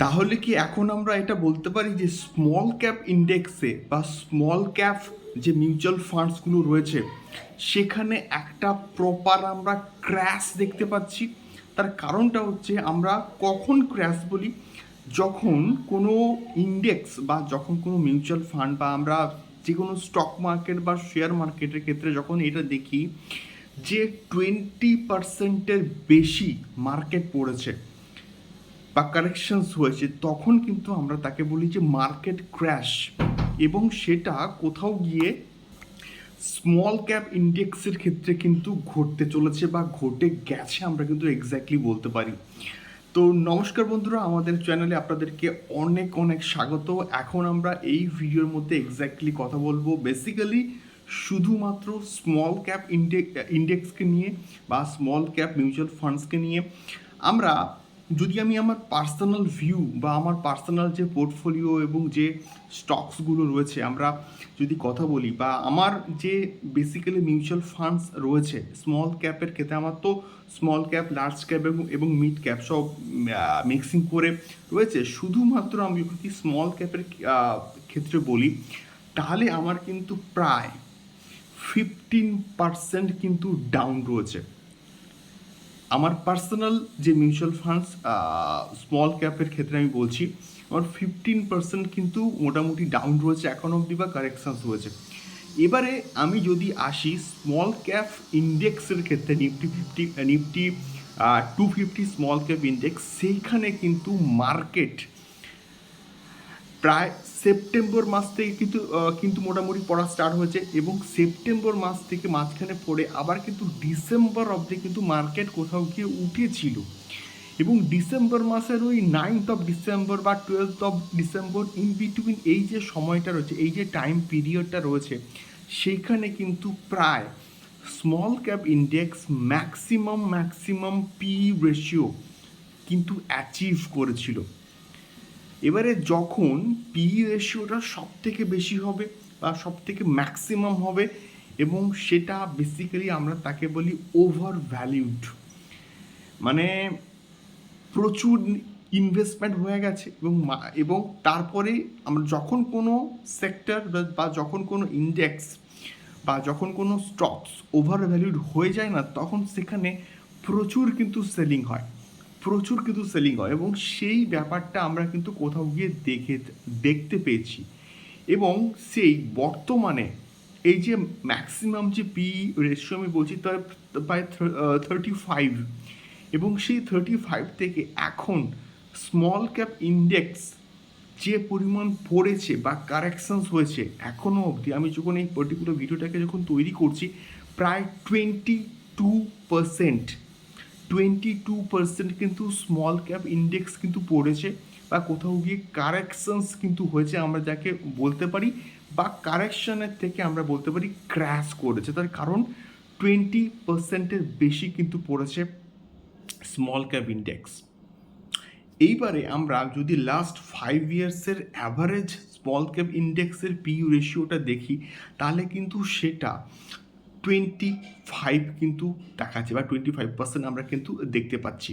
তাহলে কি এখন আমরা এটা বলতে পারি যে স্মল ক্যাপ ইন্ডেক্সে বা স্মল ক্যাপ যে মিউচুয়াল ফান্ডসগুলো রয়েছে, সেখানে একটা প্রপার আমরা ক্র্যাশ দেখতে পাচ্ছি। তার কারণটা হচ্ছে আমরা কখন ক্র্যাশ বলি? যখন কোনো ইন্ডেক্স বা যখন কোনো মিউচুয়াল ফান্ড বা আমরা যে কোনো স্টক মার্কেট বা শেয়ার মার্কেটের ক্ষেত্রে যখন এটা দেখি যে টোয়েন্টি পার্সেন্টের বেশি মার্কেট পড়েছে বা কারেকশনস হয়েছে, তখন কিন্তু আমরা তাকে বলি যে মার্কেট ক্র্যাশ এবং সেটা কোথাও গিয়ে স্মল ক্যাপ ইন্ডেক্সের ক্ষেত্রে কিন্তু ঘটতে চলেছে বা ঘটে গেছে আমরা কিন্তু এক্স্যাক্টলি বলতে পারি। তো নমস্কার বন্ধুরা, আমাদের চ্যানেলে আপনাদেরকে অনেক অনেক স্বাগত। এখন আমরা এই ভিডিওর মধ্যে এক্স্যাক্টলি কথা বলব। বেসিক্যালি শুধুমাত্র স্মল ক্যাপ ইন্ডেক্স ইন্ডেক্সকে নিয়ে বা স্মল ক্যাপ মিউচুয়াল ফান্ডসকে নিয়ে। আমরা যদি আমি আমার পার্সোনাল ভিউ বা আমার পার্সোনাল যে পোর্টফোলিও এবং যে স্টকসগুলো রয়েছে, আমরা যদি কথা বলি বা আমার যে বেসিক্যালি মিউচুয়াল ফান্ডস রয়েছে স্মল ক্যাপের ক্ষেত্রে আমার তো স্মল ক্যাপ লার্জ ক্যাপ এবং মিড ক্যাপ সব মিক্সিং করে রয়েছে। শুধুমাত্র আমি যদি স্মল ক্যাপের ক্ষেত্রে বলি, তাহলে আমার কিন্তু প্রায় ফিফটিন পার্সেন্ট কিন্তু ডাউন রয়েছে। আমার পার্সোনাল যে মিউচুয়াল ফান্ডস স্মল ক্যাপের ক্ষেত্রে আমি বলছি, আমার ফিফটিন পার্সেন্ট কিন্তু মোটামুটি ডাউন রয়েছে এখন অবধি বা কারেকশানস রয়েছে। এবারে আমি যদি আসি স্মল ক্যাপ ইন্ডেক্সের ক্ষেত্রে Nifty fifty Nifty two fifty small cap index সেইখানে কিন্তু মার্কেট প্রায় সেপ্টেম্বর মাস থেকে কিন্তু কিন্তু মোটামুটি পড়া স্টার্ট হয়েছে এবং সেপ্টেম্বর মাস থেকে মাঝখানে পড়ে আবার কিন্তু ডিসেম্বর অবধি কিন্তু মার্কেট কোথাও গিয়ে উঠেছিল। এবং ডিসেম্বর মাসের ওই নাইনথ অফ ডিসেম্বর বা twelfth of December in between এই যে সময়টা রয়েছে, এই যে টাইম পিরিয়ডটা রয়েছে সেইখানে কিন্তু প্রায় small cap index maximum maximum P ratio কিন্তু অ্যাচিভ করেছিল। এবারে যখন পি রেশিওটা সব থেকে বেশি হবে বা সব থেকে ম্যাক্সিমাম হবে এবং সেটা বেসিক্যালি আমরা তাকে বলি ওভার ভ্যালিউড মানে প্রচুর ইনভেস্টমেন্ট হয়ে গেছে এবং এবং তারপরে আমরা যখন কোনো সেক্টর বা যখন কোনো ইন্ডেক্স বা যখন কোনো স্টকস ওভার ভ্যালিউড হয়ে যায় না, তখন সেখানে প্রচুর কিন্তু সেলিং হয়। প্রচুর কিন্তু সেলিং হয় এবং সেই ব্যাপারটা আমরা কিন্তু কোথাও গিয়ে দেখে, দেখতে পেয়েছি। এবং সেই বর্তমানে এই যে ম্যাক্সিমাম যে পি রেশিও আমি বলছি তার প্রায় থার্টি ফাইভ এবং সেই থার্টি ফাইভ থেকে এখন স্মল ক্যাপ ইন্ডেক্স যে পরিমাণ পড়েছে বা কারেকশানস হয়েছে এখনও অবধি আমি যখন এই পার্টিকুলার ভিডিওটাকে যখন তৈরি করছি, প্রায় twenty two percent twenty two percent কিন্তু স্মল ক্যাপ ইন্ডেক্স কিন্তু পড়েছে বা কোথাও গিয়ে কারেকশনস কিন্তু হয়েছে আমরা যাকে বলতে পারি বা কারেকশনের থেকে আমরা বলতে পারি ক্র্যাশ করেছে। তার কারণ টোয়েন্টি পার্সেন্টের বেশি কিন্তু পড়েছে স্মল ক্যাপ ইন্ডেক্স এইবারে আমরা যদি লাস্ট ফাইভ ইয়ার্সের অ্যাভারেজ স্মল ক্যাপ ইন্ডেক্সের পিইউ রেশিওটা দেখি, তাহলে কিন্তু সেটা টোয়েন্টি ফাইভ কিন্তু দেখাচ্ছে বা টোয়েন্টি ফাইভ পার্সেন্ট আমরা কিন্তু দেখতে পাচ্ছি।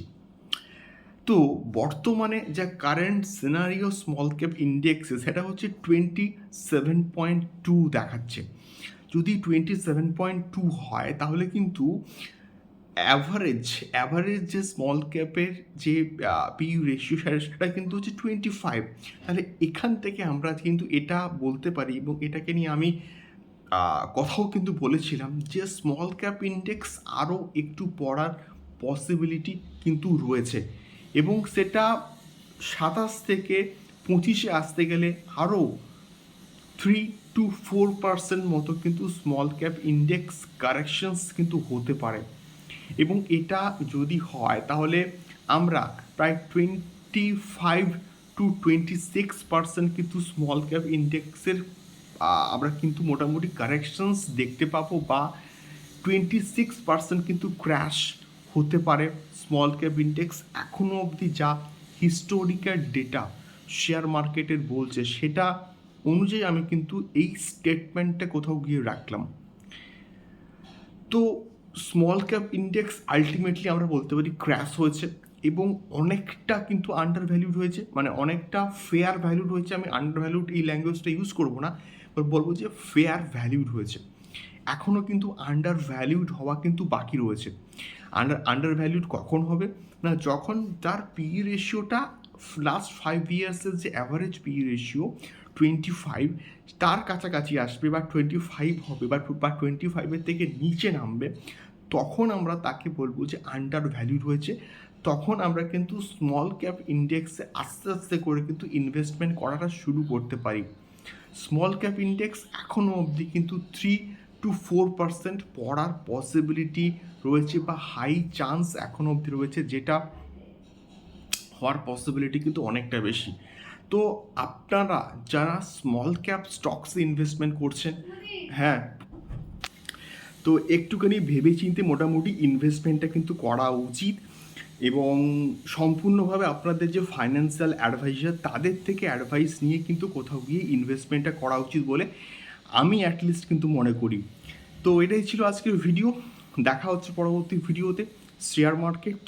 তো বর্তমানে যা কারেন্ট সিনারিও স্মল ক্যাপ ইন্ডেক্সে সেটা হচ্ছে টোয়েন্টি সেভেন পয়েন্ট টু দেখাচ্ছে। যদি টোয়েন্টি সেভেন পয়েন্ট টু হয়, তাহলে কিন্তু অ্যাভারেজ অ্যাভারেজ যে স্মল ক্যাপের যে পি রেশিও সেটা কিন্তু হচ্ছে টোয়েন্টি ফাইভ তাহলে এখান থেকে আমরা কিন্তু এটা বলতে পারি এবং এটাকে নিয়ে আমি কথাও কিন্তু বলেছিলাম যে স্মল ক্যাপ ইন্ডেক্স আরও একটু পড়ার পসিবিলিটি কিন্তু রয়েছে। এবং সেটা সাতাশ থেকে পঁচিশে আসতে গেলে আরও থ্রি টু ফোর পার্সেন্ট মতো কিন্তু স্মল ক্যাপ ইন্ডেক্স কারেকশনস কিন্তু হতে পারে। এবং এটা যদি হয়, তাহলে আমরা প্রায় twenty five two twenty six percent কিন্তু স্মল ক্যাপ ইন্ডেক্সের আমরা কিন্তু মোটামুটি কারেকশনস দেখতে পাবো বা টোয়েন্টি সিক্স পার্সেন্ট কিন্তু ক্র্যাশ হতে পারে। স্মল ক্যাপ ইন্ডেক্স এখনও অবধি যা হিস্টোরিক্যাল ডেটা শেয়ার মার্কেটের বলছে, সেটা অনুযায়ী আমি কিন্তু এই স্টেটমেন্টটা কোথাও গিয়ে রাখলাম। তো স্মল ক্যাপ ইন্ডেক্স আলটিমেটলি আমরা বলতে পারি ক্র্যাশ হয়েছে এবং অনেকটা কিন্তু আন্ডার ভ্যালুড হয়েছে মানে অনেকটা ফেয়ার ভ্যালুড হয়েছে। আমি আন্ডার ভ্যালুড এই ল্যাঙ্গুয়েজটা ইউজ করব না। বলব যে ফেয়ার ভ্যালিউড হয়েছে। এখনও কিন্তু আন্ডার ভ্যালিউড হওয়া কিন্তু বাকি রয়েছে। আন্ডার আন্ডার ভ্যালিউড কখন হবে? না, যখন তার পি রেশিওটা লাস্ট ফাইভ ইয়ার্সের যে average P ratio twenty five তার কাছাকাছি আসবে বা টোয়েন্টি ফাইভ হবে বা বা টোয়েন্টি ফাইভের থেকে নিচে নামবে, তখন আমরা তাকে বলব যে আন্ডার ভ্যালিউড হয়েছে। তখন আমরা কিন্তু স্মল ক্যাপ ইন্ডেক্সে আস্তে আস্তে করে কিন্তু ইনভেস্টমেন্ট করাটা শুরু করতে পারি। স্মল ক্যাপ ইন্ডেক্স এখনও অবধি কিন্তু থ্রি টু ফোর পার্সেন্ট পড়ার পসিবিলিটি রয়েছে বা হাই চান্স এখনও অবধি রয়েছে, যেটা হওয়ার পসিবিলিটি কিন্তু অনেকটা বেশি। তো আপনারা যারা স্মল ক্যাপ স্টকসে ইনভেস্টমেন্ট করছেন হ্যাঁ তো একটুখানি ভেবেচিন্তে মোটামুটি ইনভেস্টমেন্টটা কিন্তু করা উচিত। এবং সম্পূর্ণভাবে আপনাদের যে ফাইন্যান্সিয়াল অ্যাডভাইজার তাদের থেকে অ্যাডভাইস নিয়ে কিন্তু কোথাও গিয়ে ইনভেস্টমেন্টটা করা উচিত বলে আমি অ্যাটলিস্ট কিন্তু মনে করি। তো এটাই ছিল আজকের ভিডিও দেখা হচ্ছে পরবর্তী ভিডিওতে শেয়ার মার্কেট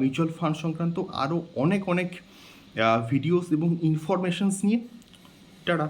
মিউচুয়াল ফান্ড সংক্রান্ত আরও অনেক অনেক ভিডিওস এবং ইনফরমেশনস নিয়ে। টাটা।